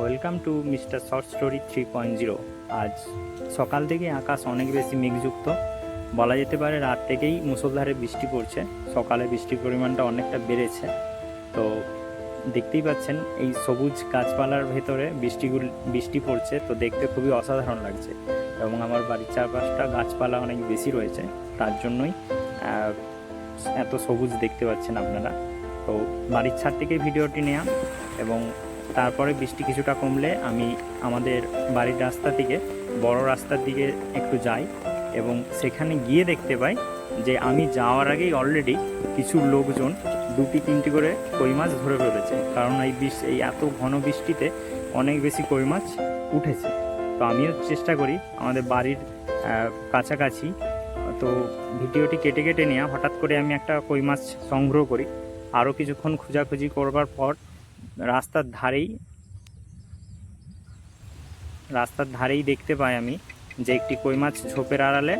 Welcome to mister short story three point zero. আজ সকাল থেকে আকাশ অনেক বেশি মেঘযুক্ত। বলা যেতে পারে রাত থেকেই মুসলধারে বৃষ্টি পড়ছে। সকালে বৃষ্টির পরিমাণটা অনেকটা বেড়েছে। তো দেখতেই পাচ্ছেন, এই সবুজ গাছপালার ভেতরে বৃষ্টিগুলো, বৃষ্টি পড়ছে। তো দেখতে খুবই অসাধারণ লাগছে। এবং আমার বাড়ির চারপাশটা গাছপালা অনেক বেশি রয়েছে। তার জন্যই এত সবুজ দেখতে পাচ্ছেন আপনারা। তো বাড়ির ছাদ থেকে ভিডিওটি নেওয়া এবং তারপরে বৃষ্টি কিছুটা কমলে আমি আমাদের বাড়ির রাস্তা থেকে বড় রাস্তার দিকে একটু যাই এবং সেখানে গিয়ে দেখতে পাই যে আমি যাওয়ার আগেই অলরেডি কিছু লোকজন দুটি, তিনটি করে কই মাছ ধরে ফেলেছে। কারণ এই বৃষ, এই এত ঘন বৃষ্টিতে অনেক বেশি কই মাছ উঠেছে। তো আমিও চেষ্টা করি আমাদের বাড়ির কাছাকাছি। তো ভিডিওটি কেটে কেটে নেওয়া হঠাৎ করে আমি একটা কই মাছ সংগ্রহ করি। আরও কিছুক্ষণ খোঁজাখুঁজি করবার পর রাস্তার ধারেই রাস্তার ধারেই দেখতে পাই আমি যে একটি কই মাছ ঝোপের আড়ালে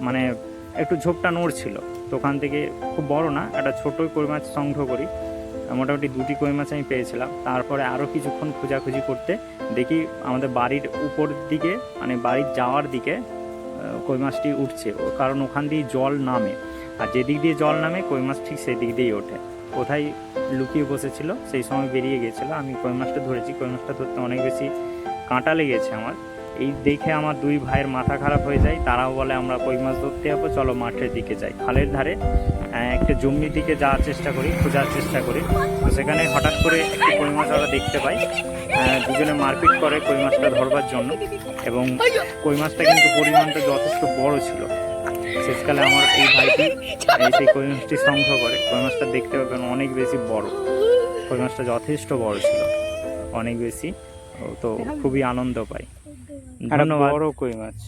মানে একটু ঝোপটা নড়ছিল। তো ওখান থেকে খুব বড় না, একটা ছোটোই কই মাছ সংগ্রহ করি। মোটামুটি দুটি কই মাছ আমি পেয়েছিলাম। তারপরে আরও কিছুক্ষণ খোঁজাখুঁজি করতে দেখি আমাদের বাড়ির উপর দিকে মানে বাড়ির যাওয়ার দিকে কই মাছটি উঠছে। কারণ ওখান দিয়ে জল নামে। আর যেদিক দিয়ে জল নামে, কই মাছ ঠিক সেদিক দিয়েই ওঠে। কোথায় লুকিয়ে বসেছিল, সেই সময় বেরিয়ে গিয়েছিল। আমি কই মাছটা ধরেছি কই মাছটা ধরতে অনেক বেশি কাঁটা লেগেছে আমার। এই দেখে আমার দুই ভাইয়ের মাথা খারাপ হয়ে যায়। তারাও বলে, আমরা কই মাছ ধরতে যাব? চলো মাঠের দিকে যাই। খালের ধারে একটা জমির দিকে যাওয়ার চেষ্টা করি, খোঁজার চেষ্টা করি। তো সেখানে হঠাৎ করে একটি কই মাছ আমরা দেখতে পাই। দুজনে মারপিট করে কই মাছটা ধরবার জন্য। এবং কই মাছটা কিন্তু পরিমাণটা যথেষ্ট বড় ছিল। শেষকালে আমার এই ভাইটি এই সেই কই মাছটি সংগ্রহ করে। কই মাছটা দেখতে পাবেন অনেক বেশি বড়। কই মাছটা যথেষ্ট বড় ছিল। অনেক বেশি। তো খুবই আনন্দ পাই ধন্যবাদ। বড় কই মাছ